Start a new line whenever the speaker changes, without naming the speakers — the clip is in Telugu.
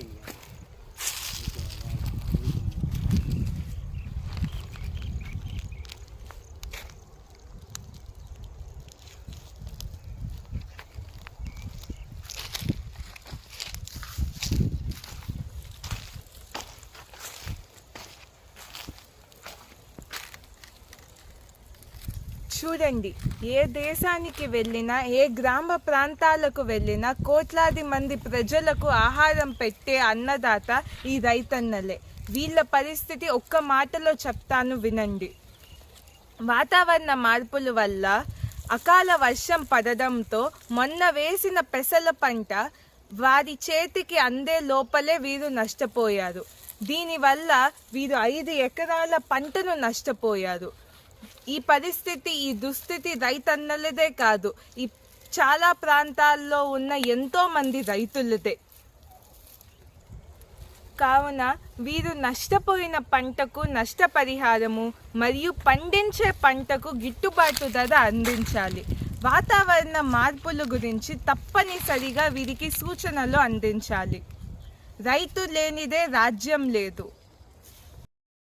watching you. చూడండి. ఏ దేశానికి వెళ్ళినా ఏ గ్రామ ప్రాంతాలకు వెళ్ళినా కోట్లాది మంది ప్రజలకు ఆహారం పెట్టే అన్నదాత ఈ రైతన్నలే. వీళ్ళ పరిస్థితి ఒక్క మాటలో చెప్తాను వినండి. వాతావరణ మార్పుల వల్ల అకాల వర్షం పడడంతో మొన్న వేసిన పెసల పంట వారి చేతికి అందే లోపలే వీరు నష్టపోయారు. దీనివల్ల వీరు ఐదు ఎకరాల పంటను నష్టపోయారు. ఈ పరిస్థితి ఈ దుస్థితి రైతన్నలదే కాదు. ఈ చాలా ప్రాంతాల్లో ఉన్న ఎంతోమంది రైతులదే. కావున వీరు నష్టపోయిన పంటకు నష్టపరిహారము మరియు పండించే పంటకు గిట్టుబాటు ధర అందించాలి. వాతావరణ మార్పుల గురించి తప్పనిసరిగా వీరికి సూచనలు అందించాలి. రైతు లేనిదే రాజ్యం లేదు.